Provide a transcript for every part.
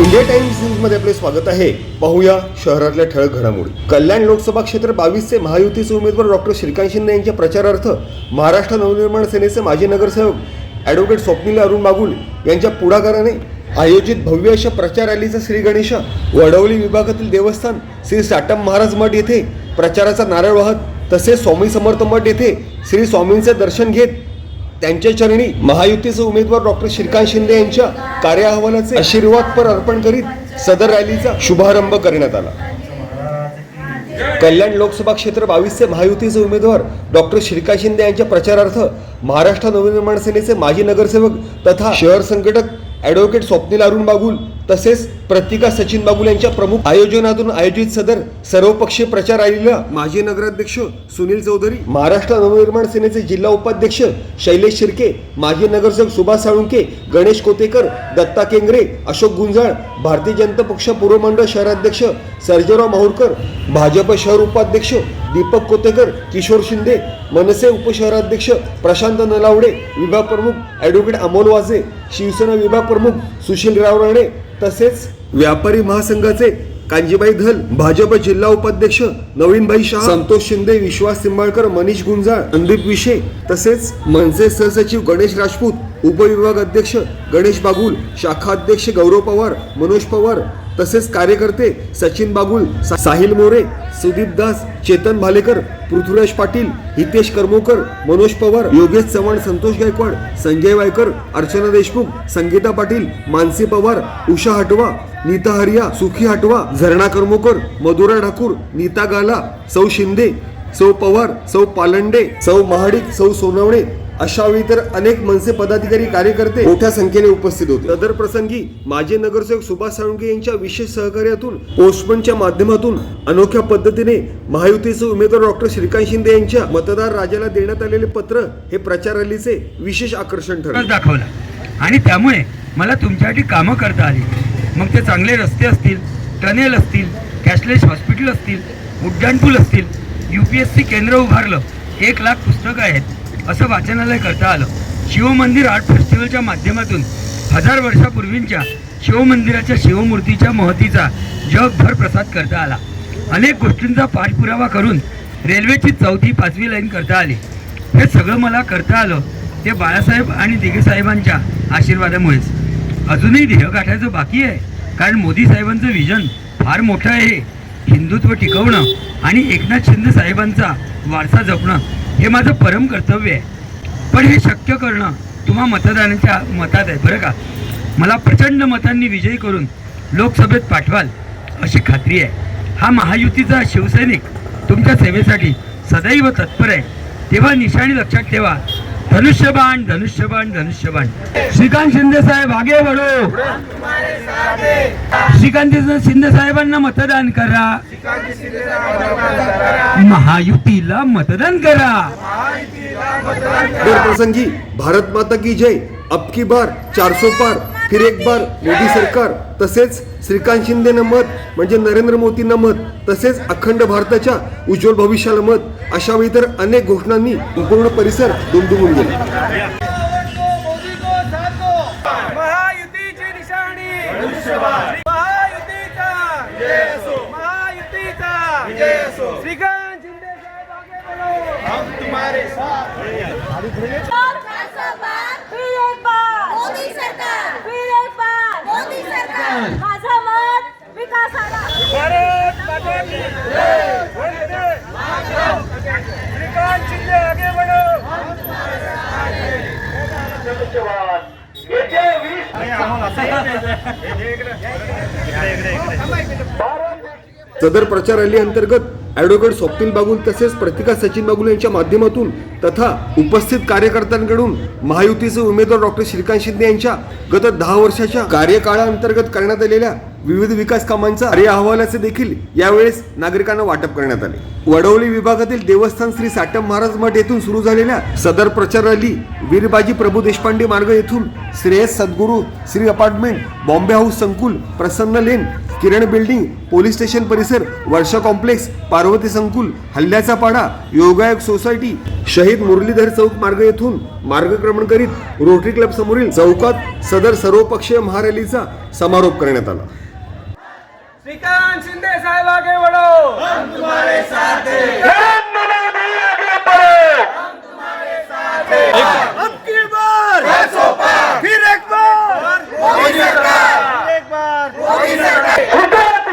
India times न्यूजमध्ये आपले स्वागत आहे. पाहूया शहरातल्या ठळक घडामोडी. कल्याण लोकसभा क्षेत्र बावीसचे महायुतीचे उमेदवार डॉक्टर श्रीकांत शिंदे यांच्या प्रचारार्थ महाराष्ट्र नवनिर्माण सेनेचे माजी नगरसेवक ॲडव्होकेट स्वप्नील अरुण बागुल यांच्या पुढाकाराने आयोजित भव्य अशा प्रचार रॅलीचा श्री गणेश वडवली विभागातील देवस्थान श्री साटम महाराज मठ येथे प्रचाराचा नारळ वाहत तसेच स्वामी समर्थ मठ येथे श्री स्वामींचे दर्शन घेत त्यांच्या चरणी महायुतीचे उमेदवार डॉक्टर श्रीकांत शिंदे यांच्या कार्य अहवालाचे आशीर्वादपर अर्पण करीत सदर रॅलीचा शुभारंभ करण्यात आला. कल्याण लोकसभा क्षेत्र बावीसचे महायुतीचे उमेदवार डॉक्टर श्रीकांत शिंदे यांच्या प्रचारार्थ महाराष्ट्र नवनिर्माण सेनेचे माजी नगरसेवक तथा शहर संघटक ॲडव्होकेट स्वप्नील अरुण बागुल तसेच प्रतिका सचिन बागुल यांच्या प्रमुख आयोजनातून आयोजित सदर सर्वपक्षीय प्रचार रॅलीला माजी नगराध्यक्ष सुनील चौधरी महाराष्ट्र नवनिर्माण सेनेचे जिल्हा उपाध्यक्ष शैलेश शिर्के माजी नगरसेवक सुभाष साळुंके गणेश कोतेकर दत्ता केंगरे अशोक गुंजाळ भारतीय जनता पक्ष पूर्व मंडळ शहराध्यक्ष सर्जेराव माहुरकर भाजप शहर उपाध्यक्ष दीपक कोतेकर किशोर शिंदे मनसे उपशहराध्यक्ष प्रशांत नलावडे विभाग प्रमुख ॲडव्होकेट अमोल वाजे शिवसेना विभाग प्रमुख सुशीलराव राणे तसेच व्यापारी महासंघाचे कांजीबाई धल भाजप जिल्हा उपाध्यक्ष नवीनभाई शाह संतोष शिंदे विश्वास सिंबाळकर मनीष गुंजाळ संदीप विशे तसेच मनसे सहसचिव गणेश राजपूत उपविभाग अध्यक्ष गणेश बागुल शाखा अध्यक्ष गौरव पवार मनोज पवार तसेच कार्यकर्ते सचिन बागुल साहिल मोरे सुदीप दास चेतन भालेकर पृथ्वीराज पाटील हितेश करमोकर मनोज पवार योगेश चव्हाण संतोष गायकवाड संजय वायकर अर्चना देशमुख संगीता पाटील मानसी पवार उषा हटवा नीता हरिया सुखी हटवा झरणा करमोकर मधुरा ठाकूर नीता गाला सौ शिंदे सौ पवार सौ पालंडे सौ महाडिक सौ सोनवणे अशा वेळी तर अनेक मनसे पदाधिकारी कार्यकर्ते मोठ्या संख्येने उपस्थित होते. सदर प्रसंगी माजी नगरसेवक सुभाष साळुंके यांच्या विशेष सहकार्यातून पोस्टमनच्या माध्यमातून अनोख्या पद्धतीने महायुतीचे उमेदवार डॉक्टर श्रीकांत शिंदे यांच्या मतदार राजाला देण्यात आलेले पत्र हे प्रचार रॅलीचे विशेष आकर्षण ठरले. दाखवला. आणि त्यामुळे मला तुमच्यासाठी कामं करता आली. मग ते चांगले रस्ते असतील टनेल असतील कॅशलेस हॉस्पिटल असतील उड्डाणपूल असतील यू पी एस सी केंद्र उभारलं एक लाख पुस्तकं आहेत. असं वाचनालय करता आलं. शिवमंदिर आर्ट फेस्टिवलच्या माध्यमातून हजार वर्षापूर्वींच्या शिवमंदिराच्या शिवमूर्तीच्या महतीचा जगभर प्रसाद करता आला. अनेक गोष्टींचा पाठपुरावा करून रेल्वेची चौथी पाचवी लाईन करता आली. हे सगळं मला करता आलं ते बाळासाहेब आणि दिगेसाहेबांच्या आशीर्वादामुळेच. अजूनही ध्येय गाठायचं बाकी आहे कारण मोदी साहेबांचं विजन फार मोठं आहे. हिंदुत्व टिकवणं आणि एकनाथ शिंदे साहेबांचा वारसा जपणं हे माझं परम कर्तव्य आहे. पण हे शक्य करणं तुम्हा मतदानाच्या मतात आहे. बरं का? मला प्रचंड मतांनी विजयी करून लोकसभेत पाठवाल अशी खात्री आहे. हा महायुतीचा शिवसैनिक तुमच्या सेवेसाठी सदैव तत्पर आहे. तेव्हा निशाणी लक्षात ठेवा. धनुष्यबाण धनुष्यबाण धनुष्यबाण. श्रीकांत शिंदे साहेब आगे वडो श्रीकांत शिंदे साहेबांना मतदान करा. महायुतीला मतदान करा. प्रसंगी भारत माता की जय. अबकी बार चारसो पार. फिर एक बार मोदी सरकार तसेच श्रीकांत शिंदेनं मत म्हणजे नरेंद्र मोदींना मत तसेच अखंड भारताच्या उज्ज्वल भविष्याला मत अशा वेळी तर अनेक घोषणांनी संपूर्ण परिसर दुमदुमून गेला. माझा मत विकासाला. भारत माता की जय. वंदे मातरम. श्रीकांत शिंदे आगे बढ़ो. हम सदर प्रचार रॅली अंतर्गत ॲडव्होकेट स्वप्नील बागुल तसेच प्रतिका सचिन बागुल यांच्या माध्यमातून तथा उपस्थित कार्यकर्त्यांकडून महायुतीचे उमेदवार डॉक्टर श्रीकांत शिंदे यांच्या गत दहा वर्षाच्या कार्यकाळाअंतर्गत करण्यात आलेल्या विविध विकास कामांचा कार्य अहवालाचे देखील यावेळेस नागरिकांना वाटप करण्यात आले. वडवली विभागातील देवस्थान श्री साटम महाराज मठ येथून सुरू झालेल्या सदर प्रचार रॅली वीरबाजी प्रभू देशपांडे मार्ग येथून श्रेयस सद्गुरू श्री अपार्टमेंट बॉम्बे हाऊस संकुल Prasanna lane Kiran building police station परिसर वर्षा कॉम्प्लेक्स पार्वती संकुल हल्ल्याचा पाडा योगायोग सोसायटी शहीद मुरलीधर चौक मार्ग येथून मार्गक्रमण करीत रोटरी क्लब समोरील चौकात सदर सर्वपक्षीय महारॅलीचा समारोप करण्यात आला. श्रीकांत शिंदे साहब आगे बढ़ो हम तुम्हारे साथ अब की बार फिर एक बार मोदी सरकार फिर एक बार मोदी सरकार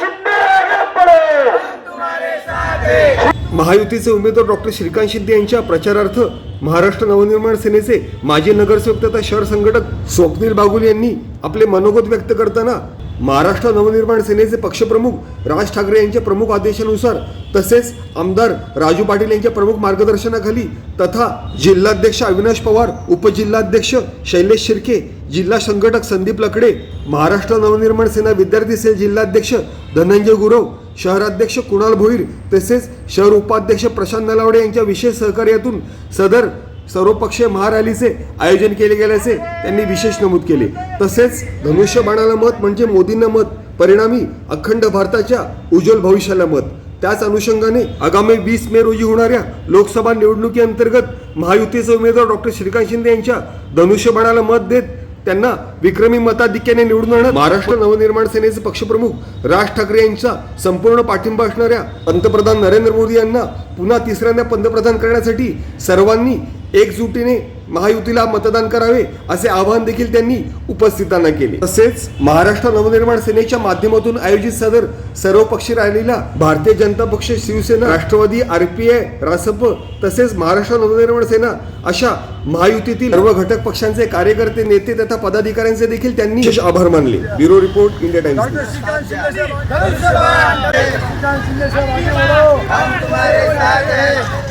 शिंदे आगे बढ़ो हम तुम्हारे साथ महायुतीचे उमेदवार डॉक्टर श्रीकांत शिंदे यांच्या प्रचारार्थ महाराष्ट्र नवनिर्माण सेनेचे माजी नगरसेवक तथा शहर संघटक स्वप्नील बागुल यांनी आपले मनोगत व्यक्त करताना महाराष्ट्र नवनिर्माण सेनेचे पक्षप्रमुख राज ठाकरे यांच्या प्रमुख आदेशानुसार तसेच आमदार राजू पाटील यांच्या प्रमुख मार्गदर्शनाखाली तथा जिल्हाध्यक्ष अविनाश पवार उपजिल्हाध्यक्ष शैलेश शिर्के जिल्हा संघटक संदीप लकडे महाराष्ट्र नवनिर्माण सेना विद्यार्थी सेल जिल्हाध्यक्ष धनंजय गुरव शहराध्यक्ष कुणाल भोईर तसेच शहर उपाध्यक्ष प्रशांत नलावडे यांच्या विशेष सहकार्यातून सदर सर्वपक्षीय महारॅलीचे आयोजन केले गेल्याचे त्यांनी विशेष नमूद केले. तसेच धनुष्यबाणाला मत म्हणजे मोदींना मत परिणामी अखंड भारताच्या उज्ज्वल भविष्याला मत. त्याच अनुषंगाने आगामी वीस मे रोजी होणाऱ्या लोकसभा निवडणुकीअंतर्गत महायुतीचे उमेदवार डॉक्टर श्रीकांत शिंदे यांच्या धनुष्यबाणाला मत देत त्यांना विक्रमी मताधिक्याने निवडून आणत महाराष्ट्र नवनिर्माण सेनेचे पक्षप्रमुख राज ठाकरे यांचा संपूर्ण पाठिंबा असणाऱ्या पंतप्रधान नरेंद्र मोदी यांना पुन्हा तिसऱ्यांदा पंतप्रधान करण्यासाठी सर्वांनी एकजुटीने महायुतीला मतदान करावे असे आवाहन देखील त्यांनी उपस्थितांना केले तसेच महाराष्ट्र नवनिर्माण सेनेच्या माध्यमातून आयोजित सदर सर्वपक्षीय रॅलीला भारतीय जनता पक्ष शिवसेना राष्ट्रवादी आरपीआय रासप तसेच महाराष्ट्र नवनिर्माण सेना अशा महायुतीतील सर्व घटक पक्षांचे कार्यकर्ते नेते तथा पदाधिकाऱ्यांचे देखील त्यांनी आभार मानले bureau report India Times Shrikant Shinde साहब श्रीकांत शिंदे साहब आगे बढ़ो हम तुम्हारे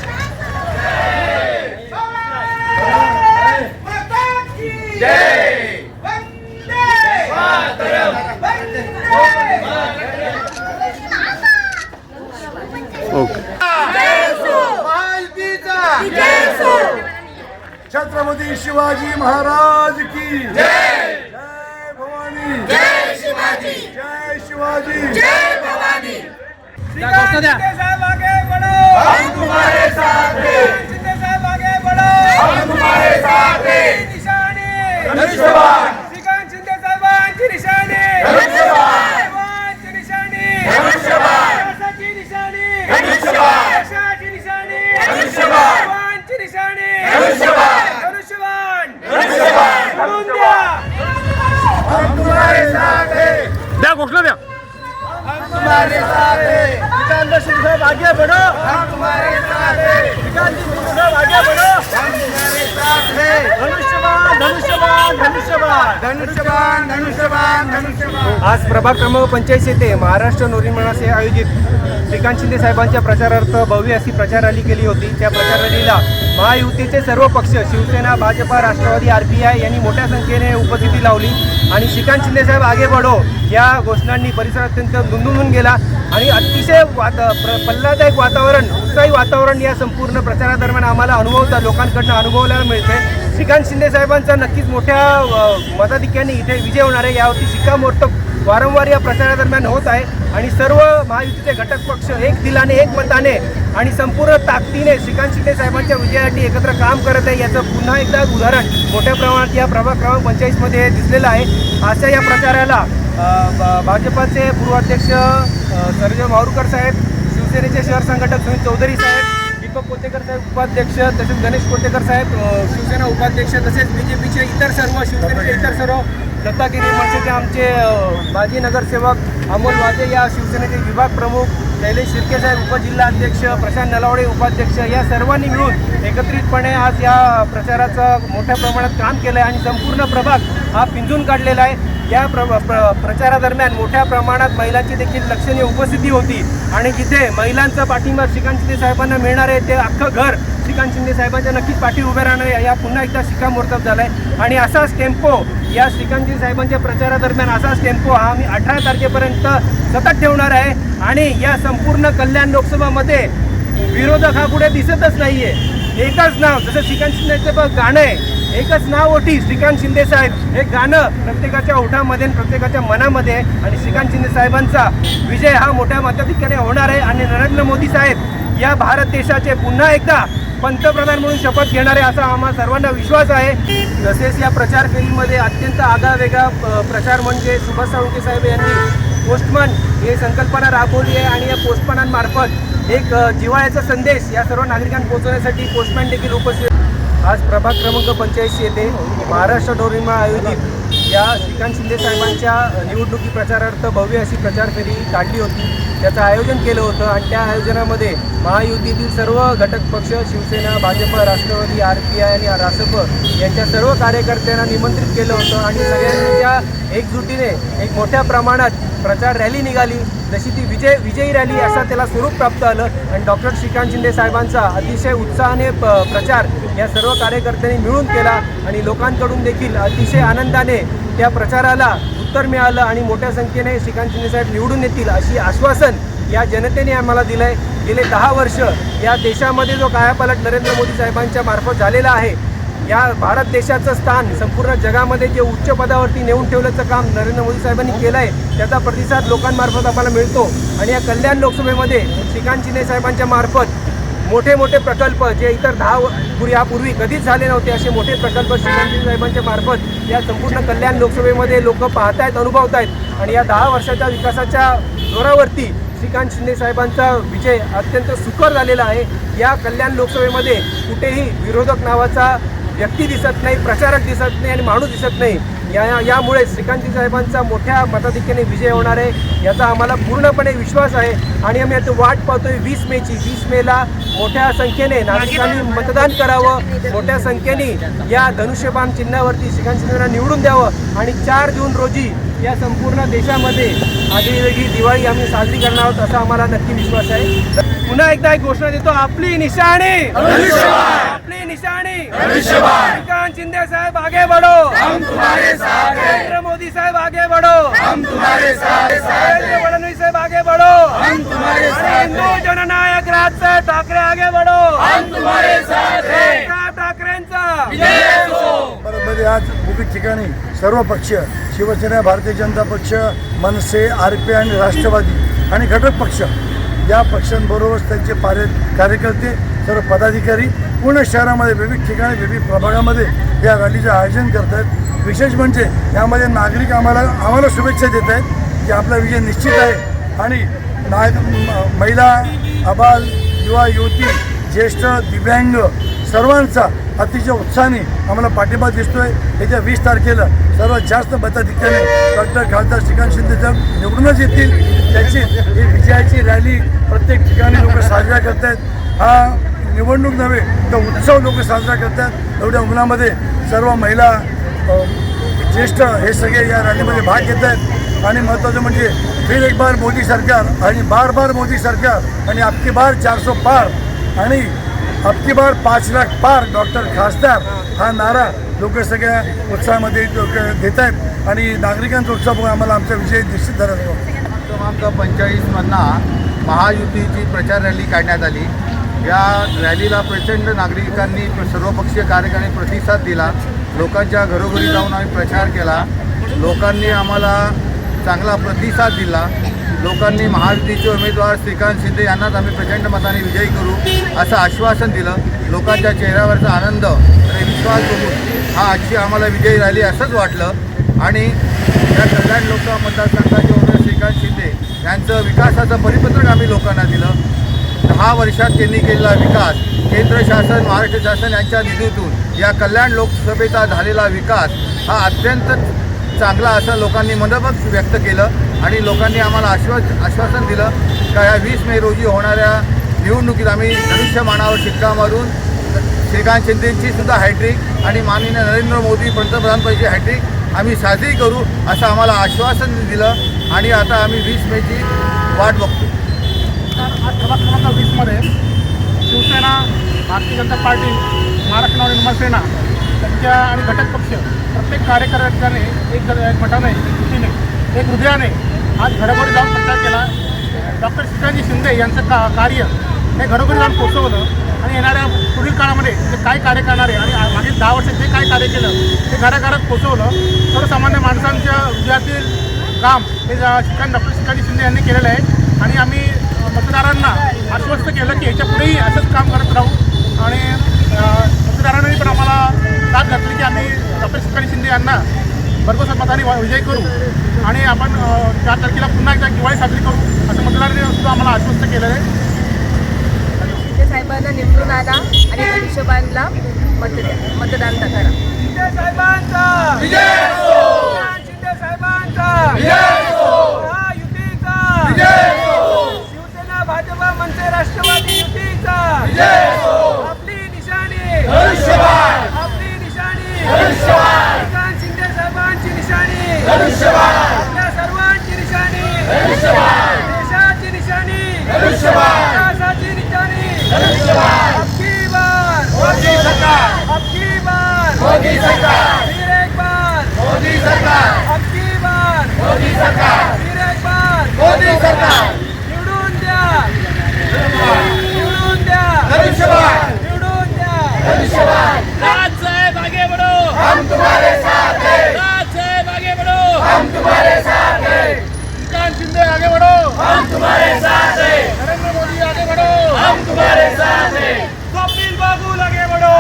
हैं छत्रपती शिवाजी महाराज की जय भवानी. जय शिवाजी. जय शिवाजी जय भवानी साहब आगे बढ़ो हम तुम्हारे साथ हैं. साहब आगे बढ़ो हम तुम्हारे साथ हैं. श्रीकांत शिंदे साहेबांची निशाणी। साहेबांची निशाणी। धनुष्यबाण यशाची निशाणी। धनुष्यबाण यशाची निशाणी। धनुष्यबाण साहेबांची निशाणी। धनुष्यबाण धनुष्यबाण धनुष्यबाण। म्हणून द्या हम तुम्हारे साथ हैं द्या घोषणा द्या. हम तुम्हारे साथ हैं विकांत सिंह साहब आगे बढ़ो. हम तुम्हारे साथ हैं विकांत सिंह साहब आगे बढ़ो. हम तुम्हारे साथ हैं धनुष्यबाण धनुष्यबाण. धनुष्यबाण धनुष्यबाण धनुष्यबाण. धनुष्यबाण आज प्रभाग क्रमांक पंच्याऐंशी येथे महाराष्ट्र नवनिर्माणाचे आयोजित श्रीकांत शिंदे साहेबांच्या प्रचारार्थ भव्य अशी प्रचार रॅली केली होती. त्या प्रचार रॅलीला महायुतीचे सर्व पक्ष Shiv Sena Bhajpa Rashtrawadi R P I यांनी मोठ्या संख्येने उपस्थिती लावली. आणि श्रीकांत शिंदे साहेब आगे बढो या घोषणांनी परिसर अत्यंत दुमदुमून गेला. आणि अतिशय वात प्र पल्लादायक वातावरण उत्साही वातावरण या संपूर्ण प्रचारादरम्यान आम्हाला अनुभवता लोकांकडनं अनुभवायला मिळते. श्रीकांत शिंदे साहेबांचा नक्कीच मोठ्या मताधिक्याने इथे विजय होणार आहे. यावरती शिक्कामोर्तब वारंवार या प्रचारादरम्यान होत आहे. आणि सर्व महायुतीचे घटक पक्ष एक दिलाने एक मताने आणि संपूर्ण ताकदीने श्रीकांत शिंदे साहेबांच्या विजयासाठी एकत्र काम करत आहे. याचं पुन्हा एकदा उदाहरण मोठ्या प्रमाणात या प्रभाग क्रमांक पंचेचाळीसमध्ये दिसलेलं आहे. अशा या प्रचाराला भाजपाचे पूर्वाध्यक्ष अ, सर्जय साहेब शिवसेनेचे शहर संघटक सुनील चौधरी साहेब दीपक कोतेकर साहेब उपाध्यक्ष तसेच गणेश कोतेकर साहेब शिवसेना उपाध्यक्ष तसेच बी जे पीचे इतर सर्व शिवसेनेचे इतर सर्व दत्तागिरी मनसेचे आमचे माजी नगरसेवक अमोल वाजे या शिवसेनेचे विभाग प्रमुख शैलेश शिर्के साहेब उपजिल्हाध्यक्ष प्रशांत नलावडे उपाध्यक्ष या सर्वांनी मिळून एकत्रितपणे आज या प्रचाराचं मोठ्या प्रमाणात काम केलं आहे आणि संपूर्ण प्रभाग हा पिंजून काढलेला आहे. या प्र प्र प्रचारादरम्यान मोठ्या प्रमाणात महिलांची देखील लक्षणीय उपस्थिती होती. आणि जिथे महिलांचा पाठिंबा श्रीकांत शिंदे साहेबांना मिळणार आहे ते अख्खं घर श्रीकांत शिंदे साहेबांच्या नक्कीच पाठी उभे राहणार या- या पुन्हा एकदा शिक्कामोर्तब झाला आहे आणि असाच टेम्पो या श्रीकांतजी साहेबांच्या प्रचारादरम्यान असाच टेम्पो हा आम्ही अठरा तारखेपर्यंत सतत ठेवणार आहे. आणि या संपूर्ण कल्याण लोकसभामध्ये विरोधक हा पुढे दिसतच नाही आहे एकच नाव जसं श्रीकांत शिंदेचं बघ गाणं आहे. एकच नाव ओटी श्रीकांत शिंदे साहेब. हे गाणं प्रत्येकाच्या ओठामध्ये प्रत्येकाच्या मनामध्ये आहे. आणि श्रीकांत शिंदे साहेबांचा विजय हा मोठ्या मताधिक्याने होणार आहे. आणि नरेंद्र मोदी साहेब या भारत देशाचे पुन्हा एकदा पंतप्रधान म्हणून शपथ घेणार आहे असा आम्हा सर्वांना विश्वास आहे. तसेच या प्रचार फेरीमध्ये अत्यंत आगळावेगळा वेगळा प्रचार म्हणजे सुभाष साळुंके साहेब यांनी पोस्टमन ही संकल्पना राबवली आहे. आणि या पोस्टमनांमार्फत एक जिवाळ्याचा संदेश या सर्व नागरिकांना पोहोचवण्यासाठी पोस्टमॅन देखील उपस्थित आज प्रभाग क्रमांक पंच्याऐंशी येथे महाराष्ट्र डोरिमा आयोजित या श्रीकांत शिंदे साहेबांच्या निवडणुकी प्रचारार्थ भव्य अशी प्रचार फेरी काढली होती. त्याचं आयोजन केलं होतं आणि त्या आयोजनामध्ये महायुतीतील सर्व घटक पक्ष Shiv Sena Bhajap Rashtrawadi R P I आणि रासप यांच्या सर्व कार्यकर्त्यांना निमंत्रित केलं होतं आणि सगळ्यांच्या एकजुटीने एक मोठ्या प्रमाणात प्रचार रॅली निघाली. जशी ती विजय विजयी रॅली असा त्याला स्वरूप प्राप्त आलं आणि डॉक्टर श्रीकांत शिंदे साहेबांचा अतिशय उत्साहाने प प्रचार या सर्व कार्यकर्त्यांनी मिळून केला आणि लोकांकडून देखील अतिशय आनंदाने त्या प्रचाराला उत्तर मिळालं आणि मोठ्या संख्येने श्रीकांत शिंदेसाहेब निवडून येतील अशी आश्वासन या जनतेने आम्हाला दिलं आहे गेले दहा वर्ष या देशामध्ये जो कायापालट नरेंद्र मोदी साहेबांच्या मार्फत झालेला आहे या भारत देशाचं स्थान संपूर्ण जगामध्ये जे उच्च पदावरती नेऊन ठेवल्याचं काम नरेंद्र मोदी साहेबांनी केलं आहे त्याचा प्रतिसाद लोकांमार्फत आम्हाला मिळतो. आणि या कल्याण लोकसभेमध्ये श्रीकांत शिंदे साहेबांच्या मार्फत मोठे मोठे प्रकल्प जे इतर दहा यापूर्वी कधीच झाले नव्हते असे मोठे प्रकल्प श्रीकांत साहेबांच्या मार्फत या संपूर्ण कल्याण लोकसभेमध्ये लोक पाहतायत अनुभवत आहेत आणि या दहा वर्षाच्या विकासाच्या जोरावरती श्रीकांत शिंदे साहेबांचा विजय अत्यंत सुकर झालेला आहे. या कल्याण लोकसभेमध्ये कुठेही विरोधक नावाचा व्यक्ती दिसत नाही प्रचारक दिसत नाही आणि माणूस दिसत नाही. या यामुळे श्रीकांतजी साहेबांचा मोठ्या मताधिक्याने विजय होणार आहे याचा आम्हाला पूर्णपणे विश्वास आहे. आणि आम्ही आता वाट पाहतोय वीस मेची वीस मेला मोठ्या संख्येने नागरिकांनी मतदान करावं मोठ्या संख्येने या धनुष्यबाण चिन्हावरती श्रीकांत शिंदेना निवडून द्यावं. आणि चार जून रोजी या संपूर्ण देशामध्ये आगळीवेगळी दिवाळी आम्ही साजरी करणार आहोत असा आम्हाला नक्की विश्वास आहे. पुन्हा एकदा एक घोषणा देतो आपली निशाणी. आपली निशाणी. श्रीकांत शिंदे साहेब आगे बढ़ो. नरेंद्र मोदी साहेब आगे बढ़ो. देवेंद्र फडणवीस साहेब आगे बढ़ो. हिंदू जननायक राज साहेब ठाकरे आगे बढ़ो. हम ठाकरेंचा. आज विविध ठिकाणी सर्व पक्ष शिवसेना भारतीय जनता पक्ष मनसे आर पी आणि राष्ट्रवादी आणि घटक पक्ष या पक्षांबरोबरच त्यांचे पारे कार्यकर्ते सर्व पदाधिकारी पूर्ण शहरामध्ये विविध ठिकाणी विविध प्रभागामध्ये या रॅलीचं आयोजन करत आहेत. विशेष म्हणजे यामध्ये नागरिक आम्हाला आम्हाला शुभेच्छा देत आहेत की आपला विजय निश्चित आहे. आणि नाग म- महिला अबाल युवा युवती ज्येष्ठ दिव्यांग सर्वांचा अतिशय उत्साहाने आम्हाला पाठिंबा दिसतोय. येत्या वीस तारखेला सर्वात जास्त मताधिक्याने डॉक्टर खासदार श्रीकांत शिंदे जर निवडूनच येतील त्याची ही विजयाची रॅली प्रत्येक ठिकाणी लोक साजरा करत आहेत हा निवडणूक नव्हे तर उत्सव लोक साजरा करतात एवढ्या उन्हामध्ये सर्व महिला ज्येष्ठ हे सगळे या रॅलीमध्ये भाग घेत आहेत आणि महत्त्वाचं म्हणजे फिर एक बार मोदी सरकार आणि बार बार मोदी सरकार आणि आपकी बार चारसो पार. आणि अबकी बार पाच लाख पार डॉक्टर खासदार हा नारा लोक सगळ्या उत्साहामध्ये देत आहेत आणि नागरिकांचा उत्साह बघून आम्हाला आमचा विजय निश्चित झाला क्रमांक पंचेचाळीसमधनं महायुतीची प्रचार रॅली काढण्यात आली. या रॅलीला प्रचंड नागरिकांनी सर्वपक्षीय कार्यकर्त्यांनी प्रतिसाद दिला. लोकांच्या घरोघरी जाऊन आम्ही प्रचार केला. लोकांनी आम्हाला चांगला प्रतिसाद दिला. लोकांनी महायुतीचे उमेदवार श्रीकांत शिंदे यांनाच आम्ही प्रचंड मताने विजयी करू असं आश्वासन दिलं. लोकांच्या चेहऱ्यावरचा आनंद आणि विश्वास बघून हा आजची आम्हाला विजयी रॅली असंच वाटलं. आणि या कल्याण लोकसभा मतदारसंघाचे उमेदवार श्रीकांत शिंदे यांचं विकासाचं परिपत्रक आम्ही लोकांना दिलं. दहा वर्षात त्यांनी केलेला विकास केंद्र शासन महाराष्ट्र शासन यांच्या निधीतून या कल्याण लोकसभेचा झालेला विकास हा अत्यंत चांगला असं लोकांनी मनोबत व्यक्त केलं आणि लोकांनी आम्हाला आश्वास आश्वासन दिलं का या वीस मे रोजी होणाऱ्या निवडणुकीत आम्ही धनुष्यमानावर शिक्का मारून श्रीकांत शिंदेची सुद्धा हॅट्रिक आणि माननीय नरेंद्र मोदी पंतप्रधानपदाची हॅट्रिक आम्ही साजरी करू असं आम्हाला आश्वासन दिलं आणि आता आम्ही वीस मेची वाट बघतो तर आज सभा क्रमांक वीसमध्ये शिवसेना भारतीय जनता पार्टी महाराष्ट्र त्यांच्या आणि घटक पक्ष प्रत्येक कार्यकर्त्याने एक ज- एक मठाने एक एक हृदयाने आज घरोघरी जाऊन प्रचार केला. डॉक्टर श्रीकांतजी शिंदे यांचं का कार्य हे घरोघरी जाऊन पोचवलं आणि येणाऱ्या पुढील काळामध्ये ते काय कार्य करणारे आणि मागील दहा वर्षात जे काय कार्य केलं ते घराघरात पोचवलं. सर्वसामान्य माणसांच्या हृदयातील काम हे जा- श्रीकांत डॉक्टर श्रीकांत शिंदे यांनी केलेलं आहे आणि आम्ही मतदारांना आश्वस्त केलं की याच्या पुढेही असंच काम करत राहू आणि मतदारांनी पण आम्हाला साथ घातली की आम्ही डॉक्टर श्रीकांत शिंदे यांना भरघोस मताने वा- विजय करू. आणि आपण चार तारखेला पुन्हा एकदा दिवाळी साजरी करू असं मतदारांनी सुद्धा आम्हाला आश्वस्त केलेलं आहे. शिंदे साहेबांना निवडून आला आणि त्या हिशोबांना मत द्या मतदान करा शिंदे साहेबांचा! शिंदे साहेबांचा! महायुतीचा शिवसेना भाजपा मनसे राष्ट्रवादी युतीचा! आपली निशाणी! आपली निशाणी श्रीकांत शिंदे साहेबांची निशाणी आपल्या सर्वांची निशाणी देशाची निशाणी विकासाची निशाणी अबकी बार मोदी सरकार अबकी बार मोदी सरकार फिर एक बार मोदी सरकार अबकी बार मोदी सरकार फिर एक बार मोदी सरकार निवडून द्या निवडून द्या निवडून द्या राज साहेब आगे बढ़ो हम तुम्हारे साथ हैं। साहेब आगे बढ़ो। हम तुम्हारे साथ हैं। श्रीकांत शिंदे आगे बढ़ो। हम तुम्हारे साथ हैं। नरेंद्र मोदी आगे बढ़ो। हम तुम्हारे साथ हैं। कपिल बाबू आगे बढ़ो।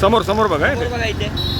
समोर समोर बघा. बघा इथे.